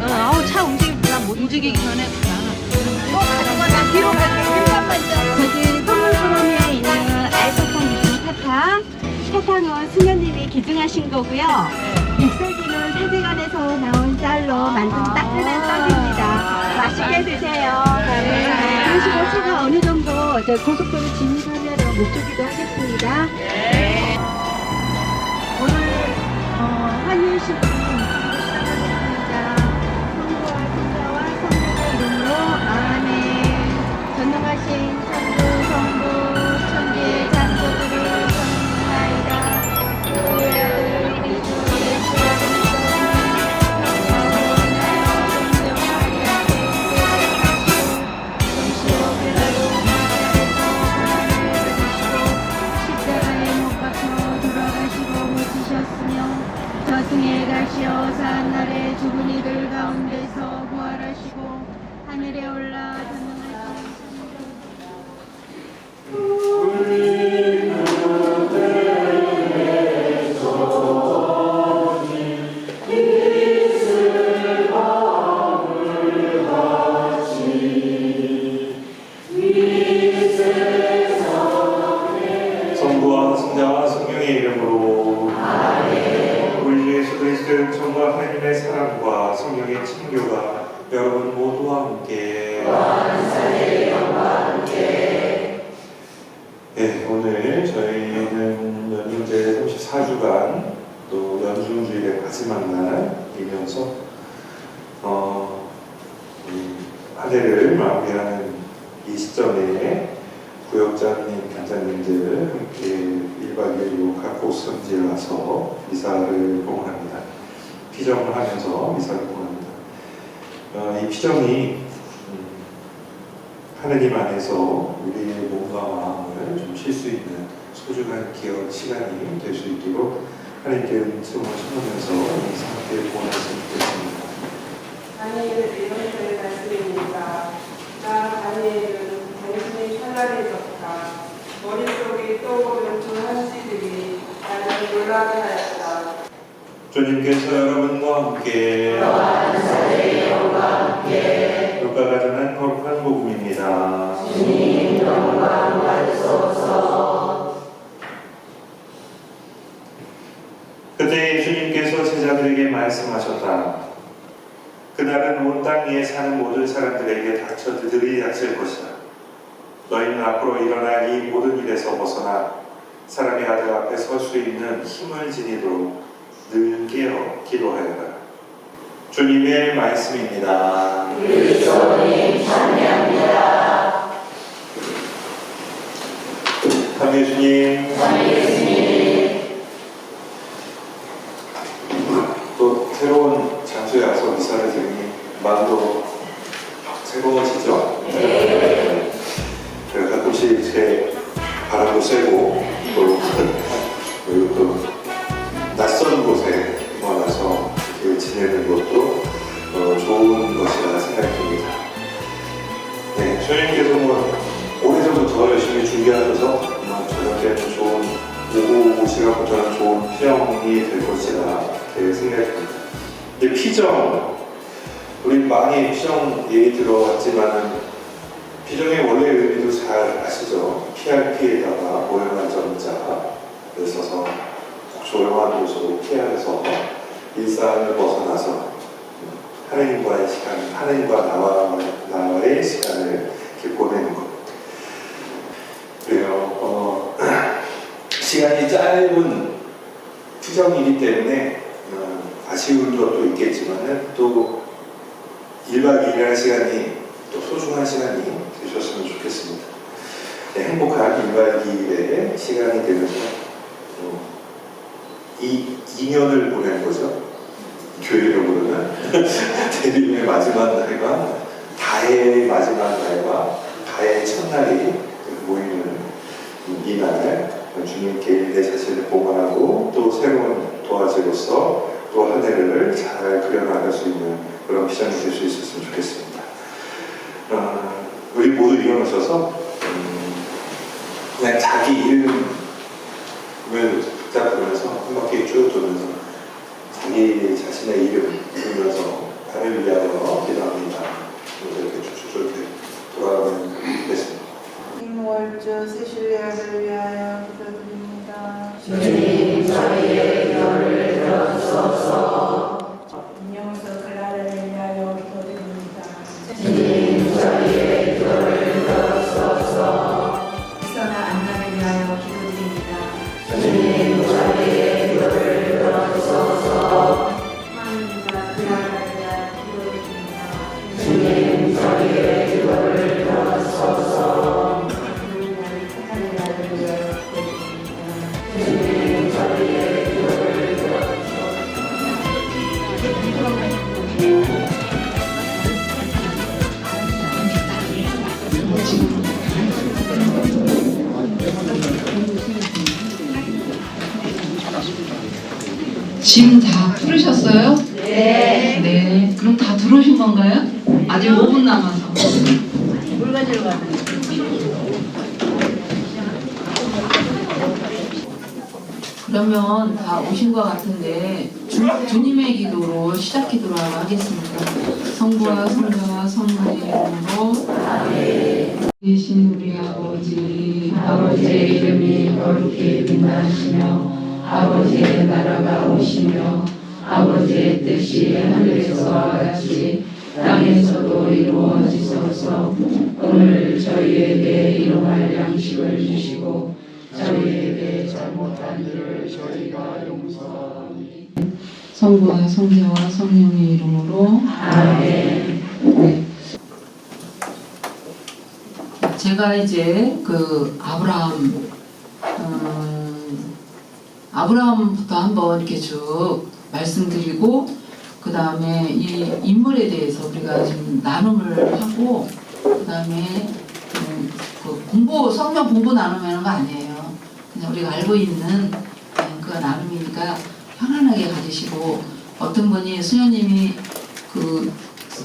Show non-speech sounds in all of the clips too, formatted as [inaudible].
어, 아우 차 움직이기 불안 못 움직이기 전에 불안. 뒤로 갈게. 잠깐만 저기 소문소문에 있는 알코올 기둥 사탕. 사탕은 수녀님이 기증하신 거고요. 백설기는 세계관에서 나온 쌀로 만든 따끈한 떡입니다. 맛있게 드세요. 네. 그리고 제가 어느 정도 저 고속도로 진입하면 목주기도 하겠습니다. 오늘 어, 환희식 시작하겠습니다. 성부와 성자와 성령의 이름으로 아멘. 전능하신 하나님의 사랑과 성령의 친교가 여러분 모두와 함께 네, 오늘 저희는 연휴제 34주간 또 연중주일의 마지막 날이면서 어, 이한 해를 마무리하는 이 시점에 구역장님, 간장님들 함께 1박 2일로 각국 성지에 와서 미사를 봉헌합니다. 피정을 하면서 미사를 봉헌합니다. 어, 이 피정이 음, 하느님 안에서 우리의 몸과 마음을 좀 쉴 수 있는 소중한 기억 시간이 될 수 있도록 하나님께 은총을 청하면서 인사 함께 봉헌했으면 좋겠습니다. 다니엘의 이런저의 말씀입니다. 나 다니엘은 당신이 찬란해졌다. 머릿속에 떠오르는 두 한시들이 나를 놀라게 하였다. 주님께서 여러분과 함께 누가가 전한 거룩한 복음입니다. 그때 예수님께서 제자들에게 말씀하셨다. 그날은 온 땅 위에 사는 모든 사람들에게 닥쳐 들이 닥칠 것이다. 너희는 앞으로 일어날 이 모든 일에서 벗어나 사람의 아들 앞에 설 수 있는 힘을 지니도록 늘 깨어 기도하여라. 주님의 말씀입니다. 감사합니다. 주님. 또 새로운 장소에 와서 미사를 드리니 마음도 새로워지죠. 네. 그래서 가끔씩 제 바람도 쐬고 또 곳으로 피하면서 일상을 벗어나서 하나님과의 시간, 하나님과 나와, 나와의 시간을 이렇게 보내는 것. 그래요. 어, [clears throat] 시간이 짧은 투정이기 때문에 어, 아쉬운 것도 있겠지만은 또 1박 2일이라는 시간이 또 소중한 시간이 되셨으면 좋겠습니다. 네, 행복한 1박 2일의 시간이 되면서 어, 이 2년을 보낸 거죠. 교회적으로는 [laughs] 대림의 마지막 날과 다해의 마지막 날과 다해의 첫날이 모이는 이날 주님께 내 자신을 봉헌하고 또 새로운 도화지로서 또 한 해를 잘 그려나갈 수 있는 그런 비전이 될 수 있었으면 좋겠습니다. 어, 우리 모두 일어나셔서 음, 그냥 자기 이름만 자기 자신의 이름 다 풀으셨어요? 네. 네. 그럼 다 들어오신 건가요? 아직 5분 남아서. 물 가지러 가는 그러면 다 오신 것 같은데 주, 주님의 기도로 시작 기도로 하겠습니다. 성부와 성자와 성령의 이름으로 계신 우리 아버지 아버지의 이름이 거룩히 빛나시며 아버지의 나라가 오시며 아버지의 뜻이 하늘에서와 같이 땅에서도 이루어지소서. 오늘 저희에게 일용할 양식을 주시고 저희에게 잘못한 일을 저희가 용서하니 성부와 성자와 성령의 이름으로 아멘. 네. 제가 이제 그 아브라함 음, 아브라함부터 한번 이렇게 쭉 말씀드리고 그 다음에 이 인물에 대해서 우리가 좀 나눔을 하고 그 다음에 음, 그 공부 성경 공부 나누면 거 아니에요. 그냥 우리가 알고 있는 그 나눔이니까 편안하게 가지시고 어떤 분이 수녀님이 그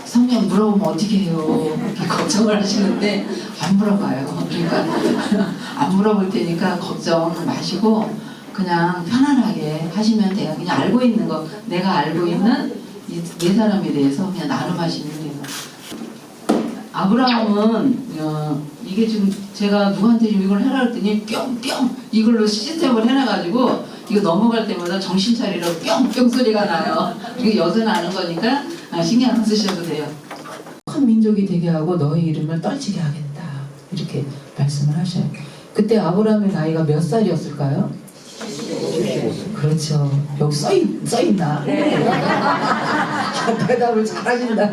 성경 물어보면 어떻게 해요? 이렇게 [laughs] 걱정을 하시는데 안 물어봐요. 그러니까 [laughs] 안 물어볼 테니까 걱정 마시고 그냥 편안하게 하시면 돼요. 그냥 알고 있는 거 내가 알고 있는 이 네 사람에 대해서 그냥 나눔하시면 돼요. 아브라함은 어, 이게 지금 제가 누구한테 좀 이걸 해라 했더니 뿅뿅 이걸로 시스템을 해놔가지고 이거 넘어갈 때마다 정신 차리러 뿅뿅 소리가 나요. 이게 여든 아는 거니까 아, 신경 안 쓰셔도 돼요. 큰 민족이 되게 하고 너의 이름을 떨치게 하겠다 이렇게 말씀을 하셔요. 그때 아브라함의 나이가 몇 살이었을까요? 그렇죠. 여기 써있, 써있나? [laughs] 대답을 잘하신다.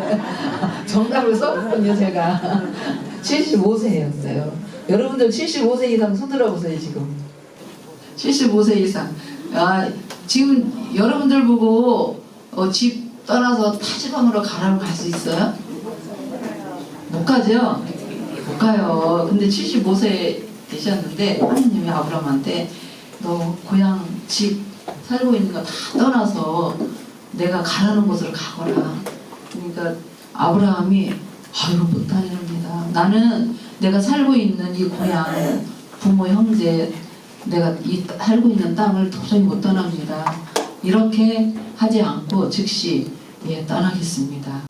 정답을 썼군요, 제가. 75세였어요. 여러분들 75세 이상 손 들어 보세요, 지금. 75세 이상. 아, 지금 여러분들 보고 어, 집 떠나서 타지방으로 가라고 갈 수 있어요? 못 가죠? 못 가요. 근데 75세 되셨는데 하나님이 아브라함한테 너 고향 집 살고 있는 거 다 떠나서 내가 가라는 곳으로 가거라. 그러니까 아브라함이 아유 못하렵니다. 나는 내가 살고 있는 이 고향 부모 형제 내가 이 살고 있는 땅을 도저히 못 떠납니다. 이렇게 하지 않고 즉시 예 떠나겠습니다.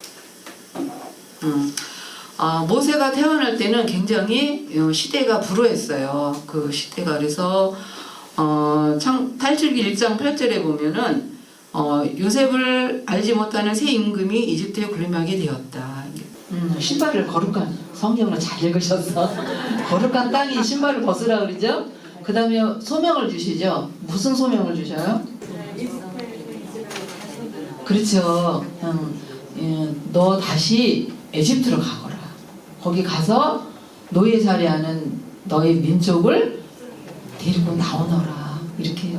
음. 아, 모세가 태어날 때는 굉장히 어, 시대가 불우했어요. 그 시대가 그래서 어, 창, 탈출기 1장 8절에 보면은 어, 요셉을 알지 못하는 새 임금이 이집트에 군림하게 되었다. 음, 신발을 거룩한 성경을 잘 읽으셨어. [laughs] 거룩한 땅이 신발을 벗으라 그러죠. 그 다음에 소명을 주시죠. 무슨 소명을 주셔요? 그렇죠. 음, 예, 너 다시 에집트로 가거라. 거기 가서 노예 자리하는 너의 민족을 데리고 나오너라. 이렇게.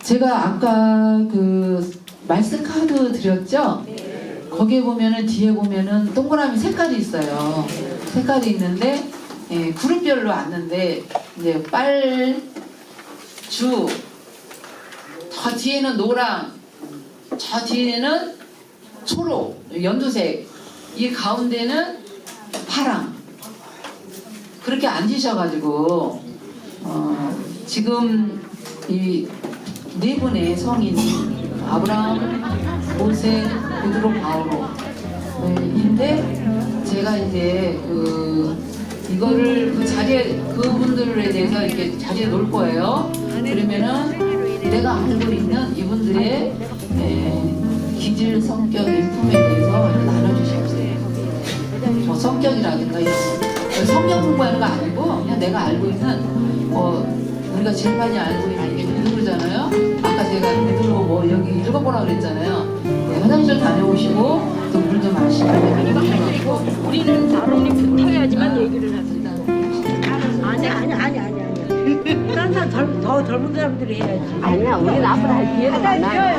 제가 아까 그 말씀 카드 드렸죠? 거기에 보면은 뒤에 보면은 동그라미 색깔이 있어요. 색깔이 있는데 예, 그룹별로 왔는데 이제 빨, 주, 저 뒤에는 노랑, 저 뒤에는 초록, 연두색, 이 가운데는 파랑. 그렇게 앉으셔가지고 어, 지금 이 네 분의 성인 아브라함, 모세, 베드로, 바오로 네, 인데 제가 이제 그 이거를 그 자리에 그분들에 대해서 이렇게 자리에 놓을 거예요. 그러면은 내가 알고 있는 이분들의 에, 기질, 성격, 인품에 대해서 나눠주십시오. 뭐 성격이라든가. 성경 공부하는 거 아니고 그냥 내가 알고 있는 뭐 우리가 제일 많이 알고 있는 게 베드로잖아요. 아까 제가 베드로 뭐 여기 읽어보라 그랬잖아요. 네, 화장실 다녀오시고 또 물 좀 마시고 이거 우리는 나름이 붙어야지만 얘기를 합니다. 아니 아니 아니 아니 아니. 딴 사람 젊, 더 젊은 사람들이 해야지. 아니야, 우리는 앞으로 할 기회가 많아요.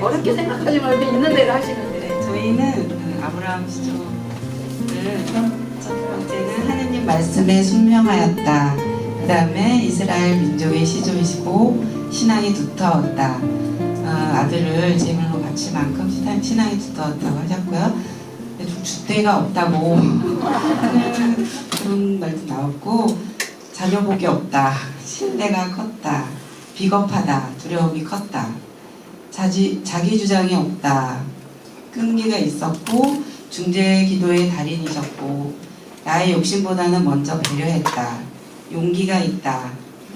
어렵게 생각하지 말고 있는 대로 하시면 돼요. 저희 저희는 그 아브라함 시조를 첫 번째는 하느님 말씀에 순명하였다. 그 다음에 이스라엘 민족의 시조이시고 신앙이 두터웠다. 어, 아들을 제물로 바칠 만큼 신앙- 신앙이 두터웠다고 하셨고요. 주대가 없다고 하는 [laughs] 그런 말도 나왔고 자녀복이 없다. 신뢰가 컸다. 비겁하다. 두려움이 컸다. 자지, 자기 주장이 없다. 끈기가 있었고 중재 기도의 달인이셨고 나의 욕심보다는 먼저 배려했다. 용기가 있다.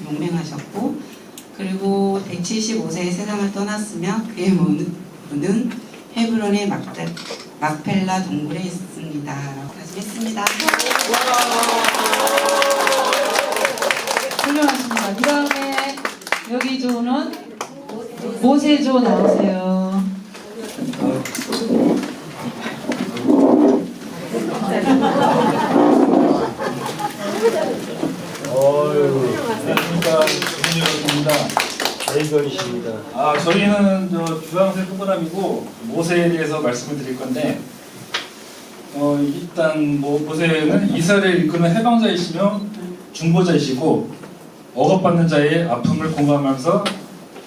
용맹하셨고 그리고 175세의 세상을 떠났으며 그의 문은 헤브론의 막대, 막펠라 동굴에 있습니다. 라고 말씀했습니다. 훌륭하십니다. 그 다음에 여기 조는 모세조 나오세요. 어유, 안녕하십니까 김윤혁입니다. 대결이십니다. 아 저희는 저 주황색 포도람이고 모세에 대해서 말씀을 드릴 건데 어 일단 뭐 모세는 이스라엘 이끄는 해방자이시며 중보자이시고 억압받는 자의 아픔을 공감하면서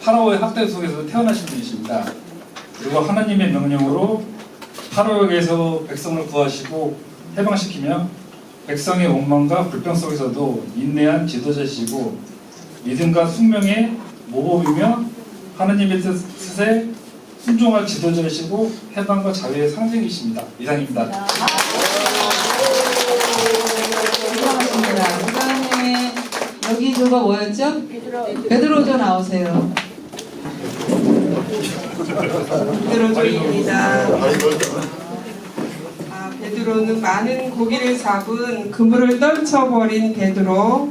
파라오의 학대 속에서 태어나신 분이십니다. 그리고 하나님의 명령으로 파라오에게서 백성을 구하시고 해방시키며 백성의 원망과 불평 속에서도 인내한 지도자시고 믿음과 숙명의 모범이며 하나님의 뜻에 순종할 지도자이시고 해방과 자유의 상징이십니다. 이상입니다. 훌륭하십니다. 그 다음에 여기 조가 뭐였죠? 베드로조 나오세요. 베드로조입니다. 아, 베드로는 많은 고기를 잡은 그물을 떨쳐버린 베드로.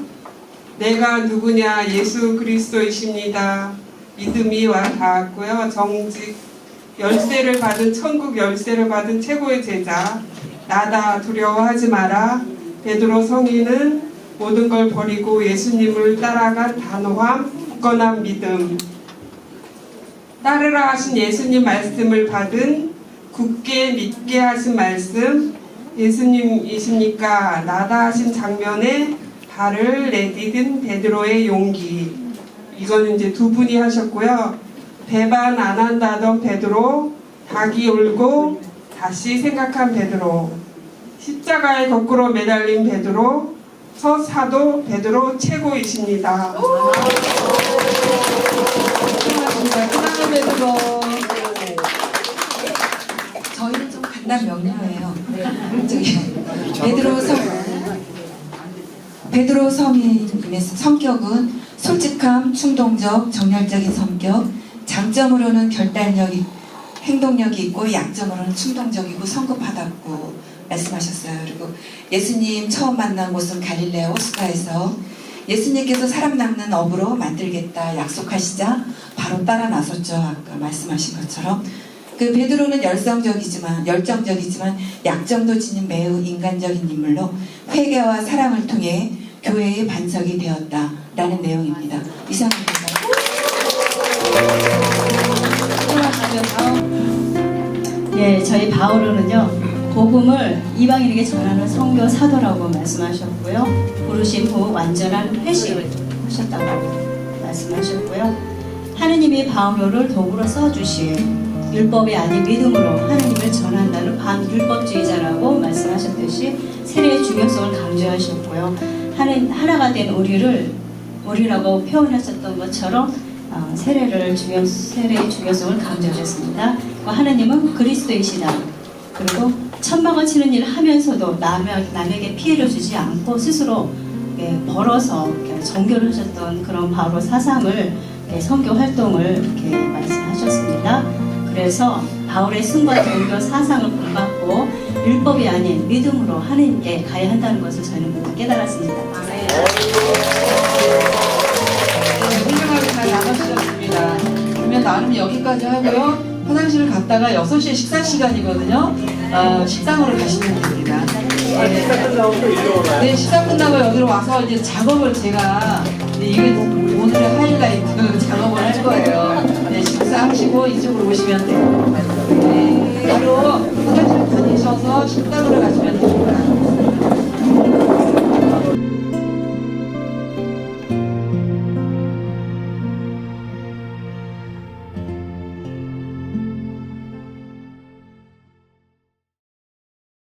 내가 누구냐 예수 그리스도이십니다. 믿음이 와 닿았고요. 정직 열쇠를 받은 천국 열쇠를 받은 최고의 제자. 나다 두려워하지 마라. 베드로 성인은 모든 걸 버리고 예수님을 따라간 단호함, 굳건한 믿음. 따르라 하신 예수님 말씀을 받은 굳게 믿게 하신 말씀 예수님이십니까? 나다 하신 장면에 발을 내디딘 베드로의 용기 이거는 이제 두 분이 하셨고요. 배반 안 한다던 베드로 닭이 울고 다시 생각한 베드로 십자가에 거꾸로 매달린 베드로 첫 사도 베드로 최고이십니다. 다음 베드로. 저희는 좀 간단 명료해요. 저기 베드로 성 베드로 성인의 성격은 솔직함, 충동적, 정열적인 성격, 장점으로는 결단력이 행동력이 있고 약점으로는 충동적이고 성급하다고 말씀하셨어요. 그리고 예수님 처음 만난 곳은 갈릴레아 호스가에서 예수님께서 사람 낚는 업으로 만들겠다 약속하시자 바로 따라 나섰죠. 아까 말씀하신 것처럼 그 베드로는 열성적이지만 열정적이지만 약점도 지닌 매우 인간적인 인물로 회개와 사랑을 통해 교회의 반석이 되었다라는 내용입니다. 이상입니다. 예, 저희 바오로는요 복음을 이방인에게 전하는 선교 사도라고 말씀하셨고요. 부르신 후 완전한 회심을 하셨다고 말씀하셨고요. 하느님이 바오로를 도구로 써주신 율법이 아닌 믿음으로 하느님을 전한다는 반율법주의자라고 말씀하셨듯이 세례의 중요성을 강조하셨고요. 하나가 된 우리를 우리라고 표현하셨던 것처럼 어, 세례를 중요 세례의 중요성을 강조하셨습니다. 그 하나님은 그리스도이시다. 그리고 천막을 치는 일을 하면서도 남의, 남에게 피해를 주지 않고 스스로 예, 벌어서 이렇게 정교를 하셨던 그런 바로 사상을 예, 선교 활동을 이렇게 말씀하셨습니다. 그래서 바울의 승과 종교 사상을 본받고 율법이 아닌 믿음으로 하나님께 가야 한다는 것을 저희는 모두 깨달았습니다. 네, 훌륭하게 잘 나가주셨습니다. 그러면 나는 여기까지 하고요. 화장실을 갔다가 6시에 식사 시간이거든요. 어, 식당으로 가시면 됩니다. 네. 네, 식사 끝나고 여기로 와서 이제 작업을 제가 네, 이게 오늘의 하이라이트 [laughs] 작업을 할 거예요. 네, 식사하시고 이쪽으로 오시면 돼요. 바로 화장실 다니셔서 식당으로 가시면 됩니다.